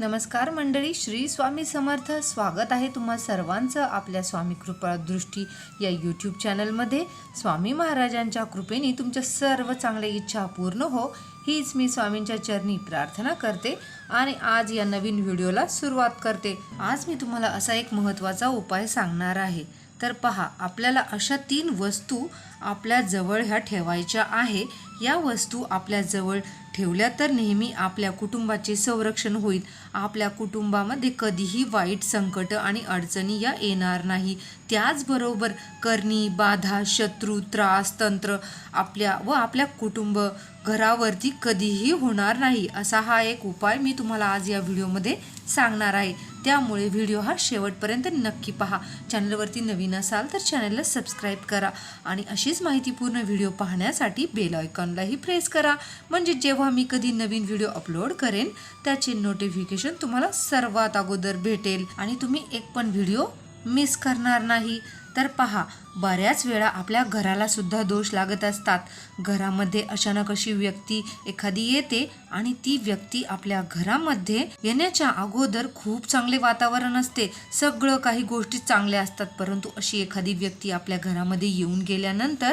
नमस्कार मंडळी श्री स्वामी समर्थ. स्वागत आहे तुम्हा सर्वांचं आपल्या स्वामी कृपा दृष्टी या यूट्यूब चॅनलमध्ये स्वामी महाराजांच्या कृपेने तुमच्या सर्व चांगल्या इच्छा पूर्ण हो हीच मी स्वामींच्या चरणी प्रार्थना करते आणि आज या नवीन व्हिडिओला सुरुवात करते. आज मी तुम्हाला असा एक महत्त्वाचा उपाय सांगणार आहे. तर पहा आपल्याला अशा तीन वस्तू आपल्या जवळ ह्या ठेवायच्या आहे. या वस्तू आपल्या जवळ ठेवल्या तर नेहमी आपल्या कुटुंबाचे संरक्षण होईल. आपल्या कुटुंबामध्ये कधीही वाईट संकट आणि अडचणी या येणार नाही. त्याचबरोबर करणी बाधा शत्रू त्रास तंत्र आपल्या व आपल्या कुटुंब घरावरती कधीही होणार नाही असा हा एक उपाय मी तुम्हाला आज या व्हिडिओमध्ये सांगणार आहे. त्यामुळे व्हिडिओ हा शेवटपर्यंत नक्की पहा. चॅनलवरती नवीन असाल तर चॅनलला सबस्क्राईब करा आणि अशीच माहितीपूर्ण व्हिडिओ पाहण्यासाठी बेल आयकॉनलाही प्रेस करा. म्हणजे जेव्हा मी कधी नवीन व्हिडिओ अपलोड करेन त्याचे नोटिफिकेशन तुम्हाला सर्वात अगोदर भेटेल आणि तुम्ही एक पण व्हिडिओ मिस करणार नाही. तर पहा बऱ्याच वेळा आपल्या घराला सुद्धा दोष लागत असतात. घरामध्ये अचानक अशी व्यक्ती एखादी येते आणि ती व्यक्ती आपल्या घरामध्ये येण्याच्या अगोदर खूप चांगले वातावरण असते. सगळं काही गोष्टी चांगल्या असतात परंतु अशी एखादी व्यक्ती आपल्या घरामध्ये येऊन गेल्यानंतर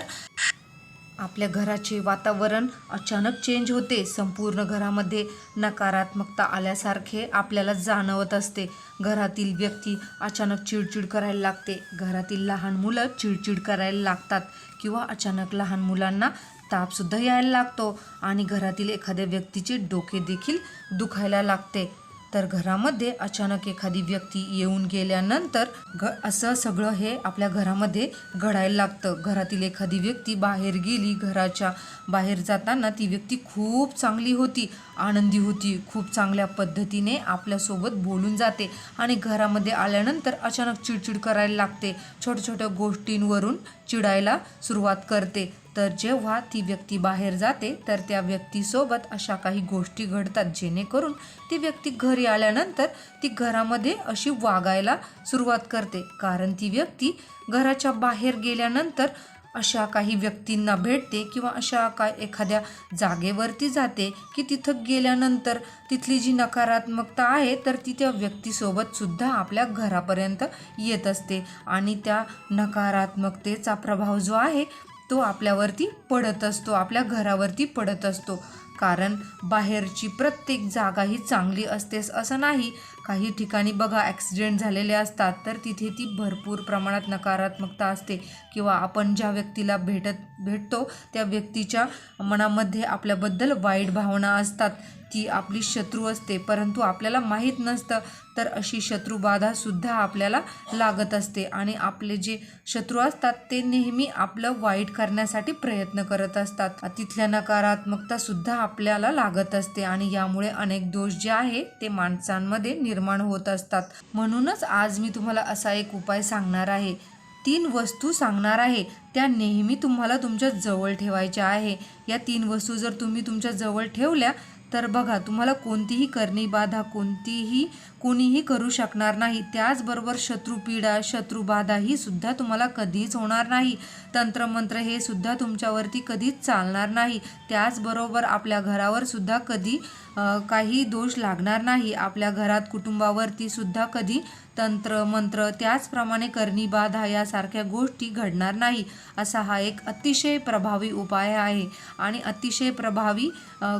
आपल्या घराचे वातावरण अचानक चेंज होते. संपूर्ण घरामध्ये नकारात्मकता आल्यासारखे आपल्याला जाणवत असते. घरातील व्यक्ती अचानक चिडचिड करायला लागते. घरातील लहान मुलं चिडचिड करायला लागतात किंवा अचानक लहान मुलांना तापसुद्धा यायला लागतो आणि घरातील एखाद्या व्यक्तीचे डोके देखील दुखायला लागते. तर घरामध्ये अचानक एखादी व्यक्ती येऊन गेल्यानंतर घ असं सगळं हे आपल्या घरामध्ये घडायला लागतं. घरातील एखादी व्यक्ती बाहेर गेली घराच्या बाहेर जाताना ती व्यक्ती खूप चांगली होती आनंदी होती खूप चांगल्या पद्धतीने आपल्यासोबत बोलून जाते आणि घरामध्ये आल्यानंतर अचानक चिडचिड करायला लागते. छोट्या छोट्या गोष्टींवरून चिडायला सुरुवात करते. तर जेव्हा ती व्यक्ती बाहेर जाते तर त्या व्यक्तीसोबत अशा काही गोष्टी घडतात जेणेकरून ती व्यक्ती घरी आल्यानंतर ती घरामध्ये अशी वागायला सुरुवात करते. कारण ती व्यक्ती घराच्या बाहेर गेल्यानंतर अशा काही व्यक्तींना भेटते किंवा अशा काय एखाद्या जागेवरती जाते की तिथं गेल्यानंतर तिथली जी नकारात्मकता आहे तर ती त्या व्यक्तीसोबतसुद्धा आपल्या घरापर्यंत येत असते. आणि त्या नकारात्मकतेचा प्रभाव जो आहे तो आपल्यावरती पडत असतो आपल्या घरावरती पडत असतो. कारण बाहेरची प्रत्येक जागा ही चांगली असतेच असं नाही. काही ठिकाणी बघा ॲक्सिडेंट झालेले असतात तर तिथे ती भरपूर प्रमाणात नकारात्मकता असते. किंवा आपण ज्या व्यक्तीला भेटत भेटतो त्या व्यक्तीच्या मनामध्ये आपल्याबद्दल वाईट भावना असतात. ती आपली शत्रू असते. परंतु आपल्याला माहीत नसतं तर अशी शत्रुबाधासुद्धा आपल्याला लागत असते. आणि आपले जे शत्रू असतात ते नेहमी आपलं वाईट करण्यासाठी प्रयत्न करत असतात. तिथल्या नकारात्मकतासुद्धा आपल्याला लागत असते आणि यामुळे अनेक दोष जे आहे ते माणसांमध्ये निर्माण होत असतात. म्हणूनच आज मी तुम्हाला असा एक उपाय सांगणार आहे. तीन वस्तू सांगणार आहे. त्या नेहमी तुम्हाला तुमच्या जवळ ठेवायच्या आहे. या तीन वस्तू जर तुम्ही तुमच्या जवळ ठेवल्या तर बघा तुम्हाला कोणतीही करणी बाधा कोणतीही कोणीही करू शकणार नाही. त्याचबरोबर शत्रुपीडा शत्रुबाधा ही सुद्धा तुम्हाला कधीच होणार नाही. तंत्रमंत्र हे सुद्धा तुमच्यावरती कधीच चालणार नाही. त्याचबरोबर आपल्या घरावर सुद्धा कधी काही दोष लागणार नाही. आपल्या घरात कुटुंबावरती सुद्धा कधी तंत्र मंत्र त्याचप्रमाणे करणी बाधा यासारख्या गोष्टी घडणार नाही असा हा एक अतिशय प्रभावी उपाय आहे. आणि अतिशय प्रभावी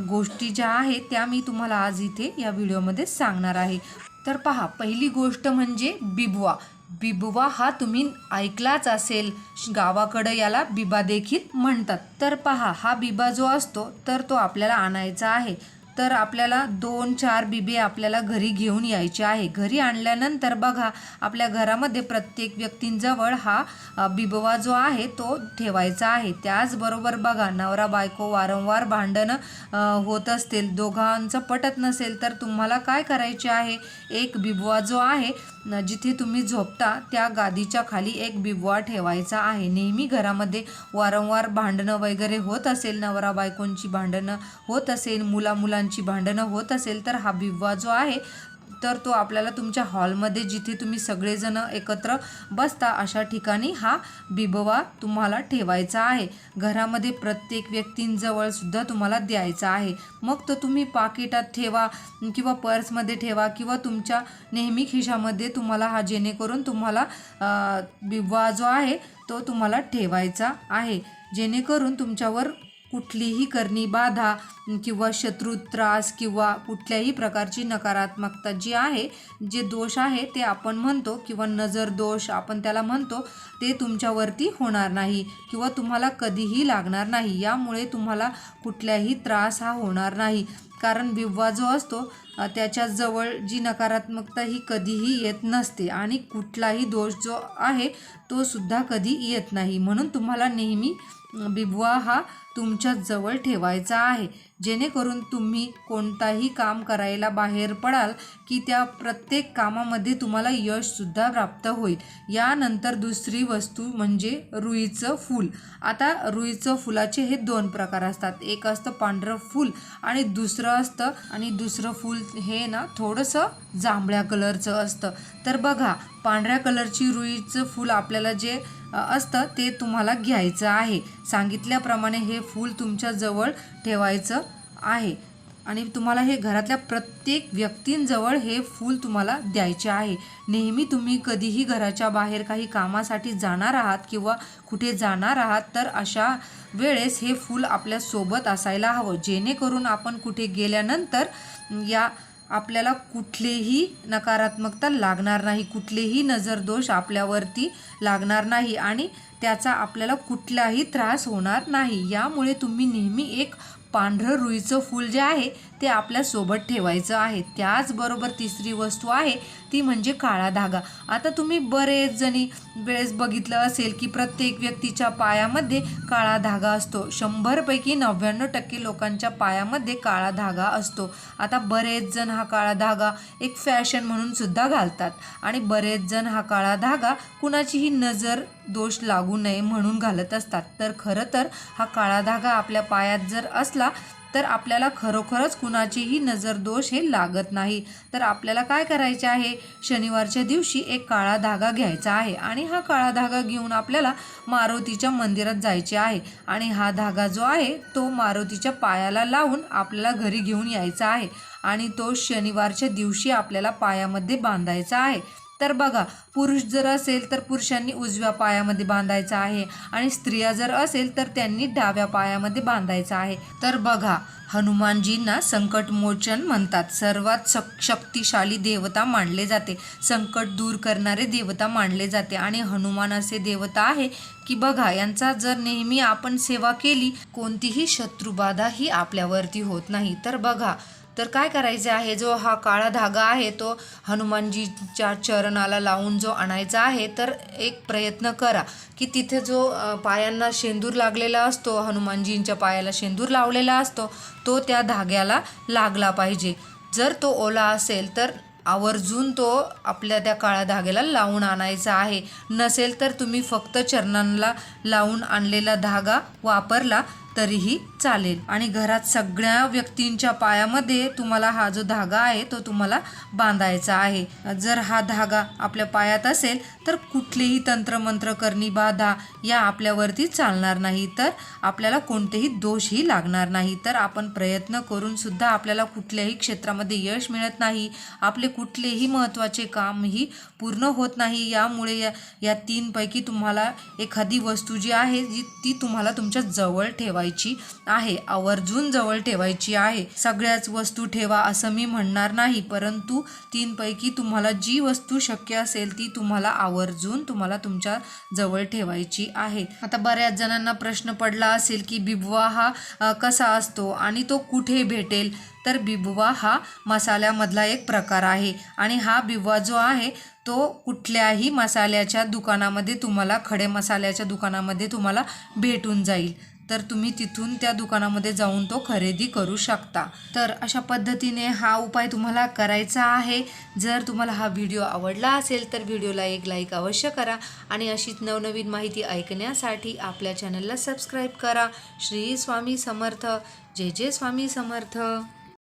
गोष्टी ज्या आहेत त्या मी तुम्हाला आज इथे या व्हिडिओमध्ये सांगणार आहे. तर पहा पहिली गोष्ट म्हणजे बिबवा. बिबवा हा तुम्ही ऐकलाच असेल गावाकडं याला बिबा देखील म्हणतात. तर पहा हा बिबा जो असतो तर तो आपल्याला आणायचा आहे. तर आपल्याला दोन चार बिबे आपल्याला घरी घेऊन यायचे आहे. घरी आणल्यानंतर बघा आपल्या घरामध्ये प्रत्येक व्यक्तींजवळ हा बिबवा जो आहे तो ठेवायचा आहे. त्याचबरोबर बघा नवरा बायको वारंवार भांडणं होत असतील. दोघांचं पटत नसेल तर तुम्हाला काय करायचे आहे? एक बिबवा जो आहे जिथे तुम्ही झोपता त्या गादीच्या खाली एक बिबवा ठेवायचा आहे. नेहमी घरामध्ये वारंवार भांडणं वगैरे होत असेल नवरा बायकोंची भांडणं होत असेल मुला मुलांची भांडणं होत असेल तर हा बिबवा जो आहे तर तो आपल्याला तुमच्या हॉलमध्ये जिथे तुम्ही सगळेजण एकत्र बसता अशा ठिकाणी हा बिबवा तुम्हाला ठेवायचा आहे. घरामध्ये प्रत्येक व्यक्तींजवळ सुद्धा तुम्हाला द्यायचा आहे. मग तो तुम्ही पाकिटात ठेवा किंवा पर्समध्ये ठेवा किंवा तुमच्या नेहमी खिशामध्ये तुम्हाला हा जेणेकरून तुम्हाला बिबवा जो आहे तो तुम्हाला ठेवायचा आहे. जेणेकरून तुमच्यावर कुठलीही करणी बाधा किंवा शत्रू त्रास किंवा कुठल्याही प्रकारची नकारात्मकता जी आहे जे दोष आहे ते आपण म्हणतो किंवा नजर दोष आपण त्याला म्हणतो ते तुमच्यावरती होणार नाही किंवा तुम्हाला कधीही लागणार नाही. यामुळे तुम्हाला कुठल्याही त्रास हा होणार नाही. कारण विवाह जो असतो त्याच्याजवळ जी नकारात्मकता ही कधीही येत नसते आणि कुठलाही दोष जो आहे तो सुद्धा कधी येत नाही. म्हणून तुम्हाला नेहमी बिबवा हा तुमच्या जवळ ठेवायचा आहे. जेणेकरून तुम्ही कोणताही काम करायला बाहेर पडाल की त्या प्रत्येक कामामध्ये तुम्हाला यशसुद्धा प्राप्त होईल. यानंतर दुसरी वस्तू म्हणजे रुईचं फूल. आता रुईचं फुलाचे हे दोन प्रकार असतात. एक असतं पांढरं फूल आणि दुसरं असतं आणि दुसरं फूल हे ना थोडंसं जांभळ्या कलरचं असतं. तर बघा पांढऱ्या कलरची रुईचं फूल आपल्याला जे असतं ते तुम्हाला घ्यायचं आहे. सांगितल्याप्रमाणे हे फूल तुमच्याजवळ ठेवायचं आहे. आणि तुम्हाला हे घरातल्या प्रत्येक व्यक्तींजवळ हे फूल तुम्हाला द्यायचे आहे. नेहमी तुम्ही कधीही घराच्या बाहेर काही कामासाठी जाणार आहात किंवा कुठे जाणार आहात तर अशा वेळेस हे फूल आपल्यासोबत असायला हवं. जेणेकरून आपण कुठे गेल्यानंतर या आपल्याला कुठलेही नकारात्मकता लागणार नाही कुठलेही नजरदोष आपल्यावरती लागणार नाही आणि त्याचा आपल्याला कुठलाही त्रास होणार नाही. यामुळे तुम्ही नेहमी एक पांढरं रुईचं फूल जे आहे ते आपल्यासोबत ठेवायचं आहे. त्याचबरोबर तिसरी वस्तू आहे ती म्हणजे काळा धागा. आता तुम्ही बरेच जणी वेळेस बघितलं असेल की प्रत्येक व्यक्तीच्या पायामध्ये काळा धागा असतो. शंभरपैकी नव्याण्णव टक्के लोकांच्या पायामध्ये काळा धागा असतो. आता बरेच जण हा काळा धागा एक फॅशन म्हणून सुद्धा घालतात. आणि बरेच जण हा काळा धागा कुणाचीही नजर दोष लागू नये म्हणून घालत असतात. तर खरं तर हा काळा धागा आपल्या पायात जर असला तर आपल्याला खरोखरच कुणाचीही नजर दोष हे लागत नाही. तर आपल्याला काय करायचे आहे? शनिवारच्या दिवशी एक काळा धागा घ्यायचा आहे आणि हा काळा धागा घेऊन आपल्याला मारुतीच्या मंदिरात जायचे आहे आणि हा धागा जो आहे तो मारुतीच्या पायाला लावून आपल्याला घरी घेऊन यायचा आहे आणि तो शनिवारच्या दिवशी आपल्याला पायामध्ये बांधायचा आहे. तर बघा पुरुष जर असेल तर पुरुषांनी उजव्या पायामध्ये बांधायचा आहे आणि स्त्रिया जर असेल तर त्यांनी डाव्या पायामध्ये बांधायचं आहे. तर बघा हनुमानजींना संकटमोचन म्हणतात. सर्वात शक्तिशाली देवता मानले जाते. संकट दूर करणारे देवता मानले जाते. आणि हनुमान असे देवता आहे की बघा यांचा जर नेहमी आपण सेवा केली कोणतीही शत्रुबाधा ही आपल्यावरती होत नाही. तर बघा तर काय करायचे आहे? जो हा काळा धागा आहे तो हनुमानजीच्या चरणाला लावून जो आणायचा आहे तर एक प्रयत्न करा की तिथे जो पायांना शेंदूर लागलेला असतो हनुमानजींच्या पायाला शेंदूर लावलेला असतो तो त्या धाग्याला लागला पाहिजे. जर तो ओला असेल तर आवर्जून तो आपल्या त्या काळ्या धाग्याला लावून आणायचा आहे. नसेल तर तुम्ही फक्त चरणांना लावून आणलेला धागा वापरला तरीही चालेल. आणि घरात सगळ्या व्यक्तींच्या पायामध्ये तुम्हाला हा जो धागा आहे तो तुम्हाला बांधायचा आहे. जर हा धागा आपल्या पायात असेल तर कुठलेही तंत्रमंत्र करणी बाधा या आपल्यावरती चालणार नाही. तर आपल्याला कोणतेही दोषही लागणार नाही. तर आपण प्रयत्न करून सुद्धा आपल्याला कुठल्याही क्षेत्रामध्ये यश मिळत नाही. आपले कुठलेही महत्त्वाचे कामही पूर्ण होत नाही. यामुळे या या तीनपैकी तुम्हाला एखादी वस्तू जी आहे जी ती तुम्हाला तुमच्या जवळ ठेवायची आहे. आवर्जून जवळ ठेवायची आहे. सगळ्याच वस्तू ठेवा असं मी म्हणणार नाही परंतु तीनपैकी तुम्हाला जी वस्तू शक्य असेल ती तुम्हाला आवर्जून तुम्हाला तुमच्या जवळ ठेवायची आहे. आता बऱ्याच जणांना प्रश्न पडला असेल की बिबवा हा कसा असतो आणि तो कुठे भेटेल? तर बिबवा हा मसाल्यामधला एक प्रकार आहे आणि हा बिबवा जो आहे तो कुठल्याही मसाल्याच्या दुकानामध्ये तुम्हाला खडे मसाल्याच्या दुकानामध्ये तुम्हाला भेटून जाईल. तर तुम्ही तिथून त्या दुकानामध्ये जाऊन तो खरेदी करू शकता. तर अशा पद्धतीने हा उपाय तुम्हाला करायचा आहे. जर तुम्हाला हा व्हिडिओ आवडला असेल तर व्हिडिओला एक लाईक अवश्य करा आणि अशीच नवनवीन माहिती ऐकण्यासाठी आपल्या चॅनलला सबस्क्राईब करा. श्री स्वामी समर्थ. जय जय स्वामी समर्थ.